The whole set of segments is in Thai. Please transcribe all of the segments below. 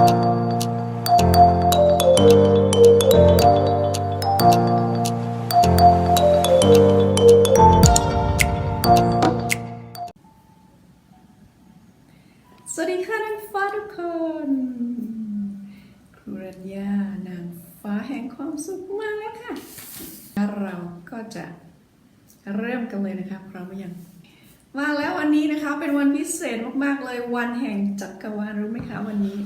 สวัสดีค่ะนางฟ้าทุกคน ครูรัญญานางฟ้าแห่งความสุขมาแล้วค่ะ เราก็จะเริ่มกันเลยนะคะพร้อมหรือยังมาแล้ววันนี้นะคะเป็นวันพิเศษมาก ๆ เลยวันแห่งจักรวาลรู้ไหมคะวันนี้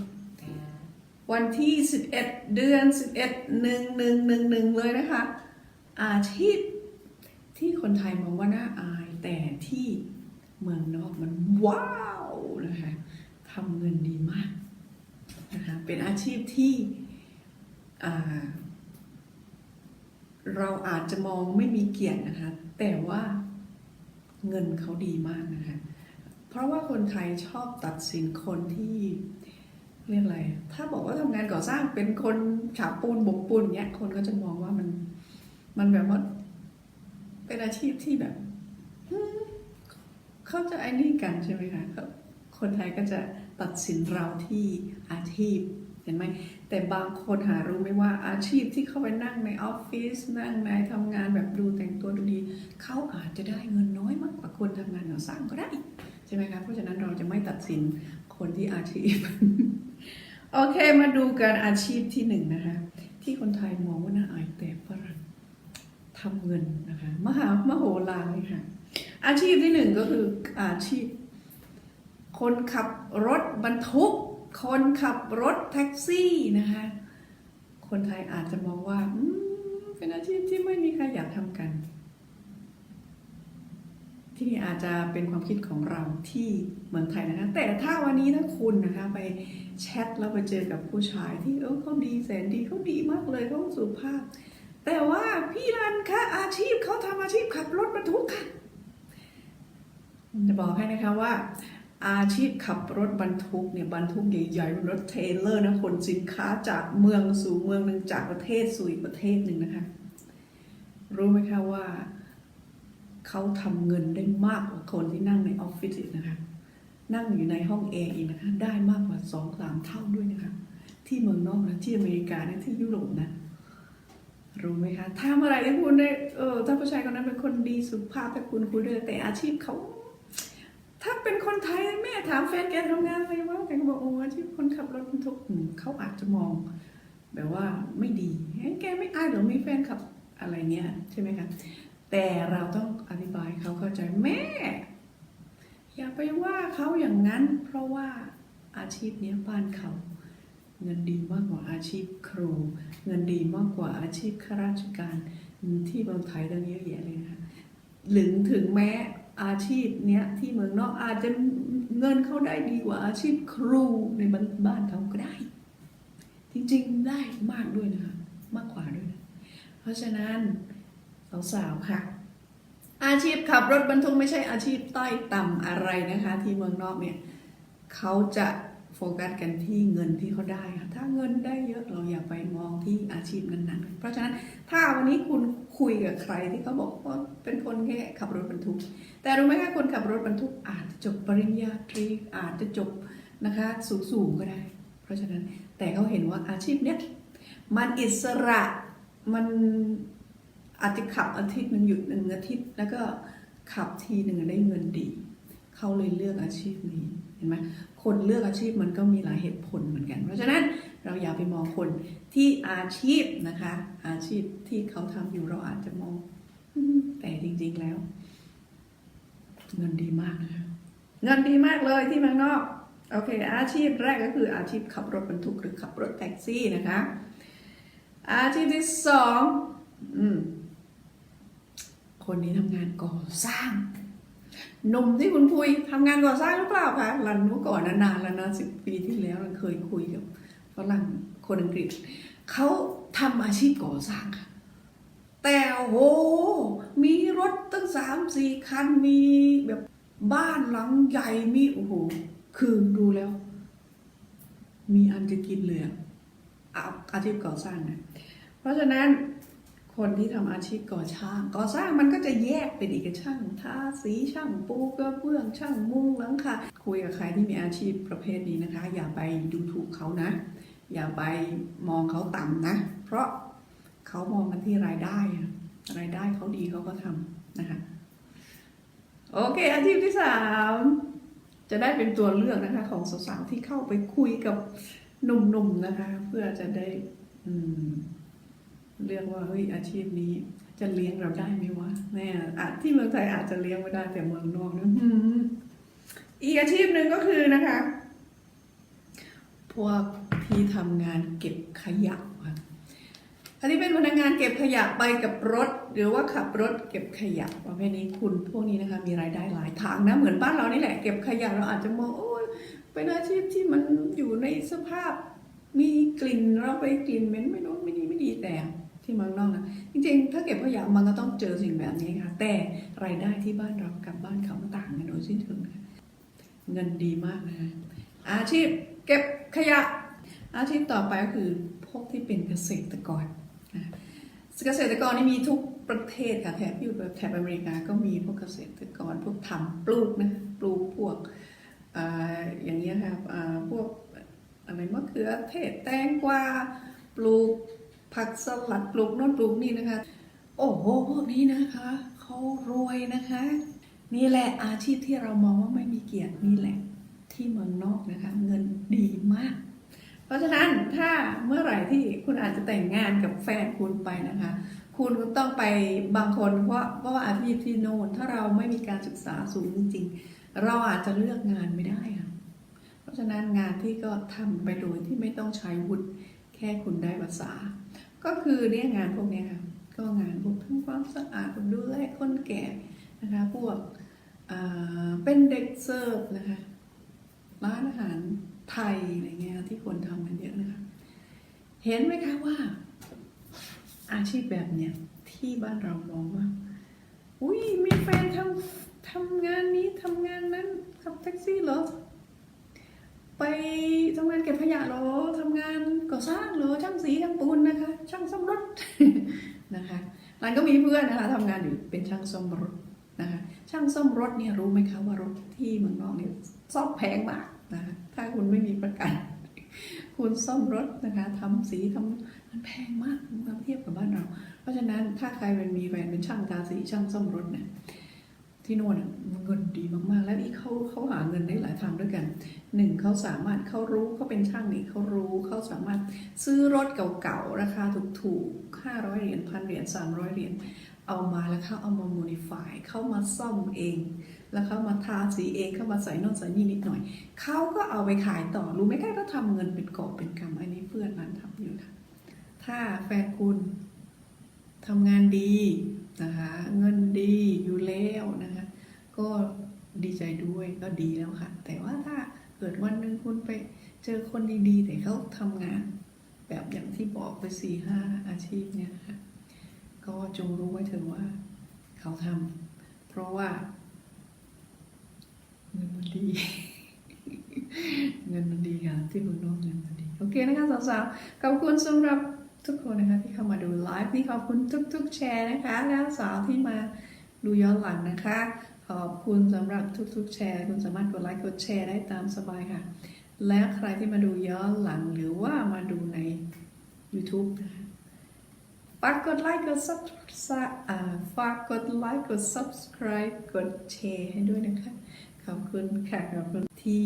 วันที่ 11 เดือน 11 1 1 1 1 เลยนะคะ อาชีพที่คนไทยมองว่าน่าอาย แต่ที่เมืองนอกมันว้าวนะคะทำเงินดีมากนะคะเป็นอาชีพที่เราอาจจะมองไม่มีเกียรตินะคะ แต่ว่าเงินเขาดีมากนะคะ เพราะว่าคนไทยชอบตัดสินคนที่ เรียกอะไร ถ้าบอกว่าทำงานก่อสร้างเป็นคนฉาบปูนบกปูนเนี้ย คนก็จะมองว่ามัน มันแบบว่า เป็นอาชีพที่แบบเขาจะไอ้นี่กันใช่ไหมคะคนไทยก็จะตัดสินเราที่อาชีพ เห็นไหม แต่บางคนหารู้ไหมว่าอาชีพที่เขาไปนั่งในออฟฟิศนั่งในทำงานแบบดูแต่งตัวดูดี เขาอาจจะได้เงินน้อยมากกว่าคนทำงานก่อสร้างก็ได้ ใช่ไหมคะเพราะฉะนั้นเราจะไม่ตัดสินคนที่อาชีพ โอเคมาดูกันอาชีพที่หนึ่งนะคะ ที่คนไทยมองว่าน่าอายแต่ฝรั่งทำเงินนะคะมหามโหฬารเลยค่ะ อาชีพที่หนึ่งก็คืออาชีพ คนขับรถบรรทุก คนขับรถแท็กซี่นะคะ คนไทยอาจจะมองว่าเป็นอาชีพที่ไม่มีใครอยากทำกันที่นี่อาจจะเป็นความคิดของเราที่เมืองไทยนะคะ แต่ถ้าวันนี้ถ้าคุณนะคะไปแชทแล้วไปเจอกับผู้ชายที่เออเขาดีแสนดีเขาดีมากเลยเขาสุภาพ แต่ว่าพี่รันคะอาชีพเขาทำอาชีพขับรถบรรทุกค่ะจะบอกให้นะคะว่า อาชีพขับรถบรรทุกเนี่ยบรรทุกใหญ่ๆรถเทรลเลอร์นะขนสินค้าจากเมืองสู่เมืองหนึ่งจากประเทศสู่อีกประเทศหนึ่งนะคะ รู้ไหมคะว่าเขาทำเงินได้มากกว่าคนที่นั่งในออฟฟิศนะคะ นั่งอยู่ในห้องแอร์อีกนะคะ ได้มากกว่าสองสามเท่าด้วยนะคะ ที่เมืองนอกนะที่อเมริกานะที่ยุโรปนะรู้ไหมคะถ้าเมื่อไรที่คุณได้เออถ้าผู้ชายคนนั้นเป็นคนดีสุภาพแต่คุณคุยด้วยแต่อาชีพเขา เป็นคนไทยแม่ถามแฟนแกทำงานอะไรวะแกก็บอกโอ้อาชีพคนขับรถบรรทุกเขาอาจจะมอง แบบว่าไม่ดีเฮ้แกไม่อายหรอมีแฟนขับอะไรเงี้ยใช่ไหมคะแต่เราต้องอธิบายเขาเข้าใจแม่ อย่าไปว่าเขาอย่างนั้น เพราะว่าอาชีพเนี้ยบ้านเขา เงินดีมากกว่าอาชีพครู เงินดีมากกว่าอาชีพข้าราชการที่เมืองไทยตั้งเยอะแยะเลยนะคะหรือถึงแม้ อาชีพเนี้ยที่เมืองนอกอาจจะเงินเขาได้ดีกว่าอาชีพครูในบ้านเขาก็ได้ จริงๆได้มากด้วยนะคะ มากกว่าด้วยนะเพราะฉะนั้นสาวๆค่ะ อาชีพขับรถบรรทุกไม่ใช่อาชีพต้อยต่ำอะไรนะคะ ที่เมืองนอกเนี่ยเขาจะ โฟกัสกันที่เงินที่เขาได้ค่ะถ้าเงินได้เยอะเราอย่าไปมองที่อาชีพนั้นๆ เพราะฉะนั้นถ้าวันนี้คุณคุยกับใครที่เขาบอกว่าเป็นคนแค่ขับรถบรรทุก แต่รู้ไหมคะคนขับรถบรรทุกอาจจะจบปริญญาตรีอาจจะจบนะคะสูงๆก็ได้ เพราะฉะนั้นแต่เขาเห็นว่าอาชีพเนี้ยมันอิสระมันอาจจะขับอาทิตย์หนึ่งหยุดหนึ่งอาทิตย์ แล้วก็ขับทีหนึ่งได้เงินดี เขาเลยเลือกอาชีพนี้เห็นไหม คนเลือกอาชีพมันก็มีหลายเหตุผลเหมือนกัน เพราะฉะนั้นเราอย่าไปมองคนที่อาชีพนะคะ อาชีพที่เขาทำอยู่เราอาจจะมอง แต่จริง ๆแล้ว เงินดีมากนะคะเงินดีมากเลยที่เมืองนอกโอเค อาชีพแรกก็คืออาชีพขับรถบรรทุกหรือขับรถแท็กซี่นะคะ อาชีพที่สองอคนนี้ทำงานก่อสร้าง หนุ่มที่คุณคุยทำงานก่อสร้างหรือเปล่าคะรันเมื่อก่อนนะนานแล้วนะสิบปีที่แล้วเราเคยคุยกับฝรั่งคนอังกฤษเขาทำอาชีพก่อสร้างค่ะ แต่โหมีรถตั้งสามสี่คันมีแบบบ้านหลังใหญ่มีโอ้โหคือดูแล้ว มีอันจะกินเลยอะอาอาชีพก่อสร้างนะเพราะฉะนั้น คนที่ทำอาชีพก่อสร้าง ก่อสร้างมันก็จะแยกเป็นอีกช่างทาสีช่างปูกระเบื้องช่างมุงหลังคาคุยกับใครที่มีอาชีพประเภทนี้นะคะ อย่าไปดูถูกเขานะ อย่าไปมองเขาต่ำนะ เพราะเขามองกันที่รายได้รายได้เขาดีเขาก็ทำนะคะโอเค อาชีพที่สามจะได้เป็นตัวเลือกนะคะ ของสาวๆที่เข้าไปคุยกับหนุ่มๆนะคะ เพื่อจะได้ อืม เรียกว่าเฮ้ยอาชีพนี้จะเลี้ยงเราได้ไหมวะแน่อาจที่เมืองไทยอาจจะเลี้ยงไม่ได้แต่เมืองนอกนะหืมอีกอาชีพหนึ่งก็คือนะคะ พวกที่ทำงานเก็บขยะค่ะอันนี้เป็นพนักงานเก็บขยะไปกับรถ หรือว่าขับรถเก็บขยะประเภทนี้คุณพวกนี้นะคะ มีรายได้หลายทางนะเหมือนบ้านเรานี่แหละเก็บขยะเราอาจจะมองโอ้ยเป็นอาชีพที่มันอยู่ในสภาพ มีกลิ่นเราไปกลิ่นเหม็นไม่รู้ไม่ดีไม่ดีแต่ ที่เมืองนอกนะจริงๆ ถ้าเก็บขยะมันก็ต้องเจอสิ่งแบบนี้ค่ะ แต่รายได้ที่บ้านเรากับบ้านเขาต่างกันโดยสิ้นเชิงค่ะเงินดีมากนะคะอาชีพเก็บขยะ อาชีพต่อไปก็คือพวกที่เป็นเกษตรกรนะเกษตรกรนี่มีทุกประเทศค่ะแถบอยู่แบบแถบอเมริกาก็มีพวกเกษตรกรพวกทำปลูกนะปลูกพวกออย่างเงี้ยค่ะพวกอะไรมะเขือเทศแตงกวาปลูก ผักสลัดปลูกโน่นปลูกนี่นะคะ โอ้โหพวกนี้นะคะเขารวยนะคะ นี่แหละอาชีพที่เรามองว่าไม่มีเกียรตินี่แหละ ที่เมืองนอกนะคะ เงินดีมาก เพราะฉะนั้นถ้าเมื่อไหร่ที่คุณอาจจะแต่งงานกับแฟนคุณไปนะคะคุณก็ต้องไปบางคนเพราะเพราะว่าอาชีพที่โน่นถ้าเราไม่มีการศึกษาสูงจริงๆ เราอาจจะเลือกงานไม่ได้ค่ะเพราะฉะนั้นงานที่ก็ทำไปโดยที่ไม่ต้องใช้วุฒิแค่คุณได้ภาษา ก็คือเนี่ยงานพวกเนี้ยค่ะก็งานพวกทำความสะอาดดูแลคนแก่นะคะพวกเป็นเด็กเสิร์ฟนะคะร้านอาหารไทยอะไรเงี้ยที่คนทำกันเยอะนะคะเห็นไหมคะว่า อาชีพแบบเนี้ยที่บ้านเรามองว่าอุ้ยมีแฟนทำทำงานนี้ทำงานนั้นขับแท็กซี่เหรอ ไปทำงานเก็บขยะหรอทำงานก่อสร้างหรอช่างสีช่างปูนนะคะ ช่างซ่อมรถนะคะรันก็มีเพื่อนนะคะทำงานอยู่เป็นช่างซ่อมรถนะคะช่างซ่อมรถเนี่ยรู้ไหมคะว่ารถที่เมืองนอกเนี่ยซ่อมแพงมากนะคะถ้าคุณไม่มีประกัน คุณซ่อมรถนะคะทำสีทำมันแพงมากเมื่อเทียบกับบ้านเรา เพราะฉะนั้นถ้าใครเป็นมีแฟนเป็นช่างทาสีช่างซ่อมรถเนี่ย ที่โน่นเงินดีมากๆ แล้วอีกเขาเขาหาเงินได้หลายทางด้วยกันหนึ่งเขาสามารถเขารู้เขาเป็นช่างนี่เขารู้เขาสามารถซื้อรถเก่าๆราคาถูกๆห้าร้อยเหรียญพันเหรียญสามร้อยเหรียญเอามาแล้วเขาเอามาโมดิฟายเข้ามาซ่อมเอง แล้วเขามาทาสีเองเข้ามาใส่น่นใส่นี่นิดหน่อยเขาก็เอาไปขายต่อรู้ไหมคะเขาทำเงินเป็นกอบเป็นกำอันนี้เพื่อนนั้นทำอยู่ค่ะถ้าแฟนคุณทำงานดี นะคะเงินดีอยู่แล้วนะคะก็ดีใจด้วยก็ดีแล้วค่ะ แต่ว่าถ้าเกิดวันหนึ่งคุณไปเจอคนดีๆ แต่เขาทำงาน แบบอย่างที่บอกไปสี่ห้าอาชีพเนี่ยนะคะก็จงรู้ไว้เถอะว่า เขาทำเพราะว่า เงินมันดี เงินมันดีค่ะที่เมืองนอกเงินมันดี โอเคนะคะสาวๆขอบคุณสำหรับ ทุกคนนะคะที่เข้ามาดูไลฟ์นี่ขอบคุณทุก ๆ แชร์นะคะ แล้วสาวที่มาดูย้อนหลังนะคะ ขอบคุณสำหรับทุก ๆ แชร์ คุณสามารถกดไลค์กดแชร์ได้ตามสบายค่ะ และใครที่มาดูย้อนหลังหรือว่ามาดูใน YouTube นะคะฝากกดไลค์กด subscribe อ่าฝากกดไลค์กด subscribe กดแชร์ให้ด้วยนะคะ ขอบคุณค่ะขอบคุณ ที่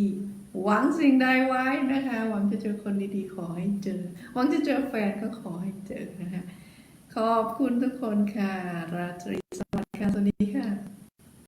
หวังสิ่งใดไว้นะคะ หวังจะเจอคนดีๆ ขอให้เจอ หวังจะเจอแฟนก็ขอให้เจอนะคะ ขอบคุณทุกคนค่ะ ราตรีสวัสดิ์ค่ะ สวัสดีค่ะ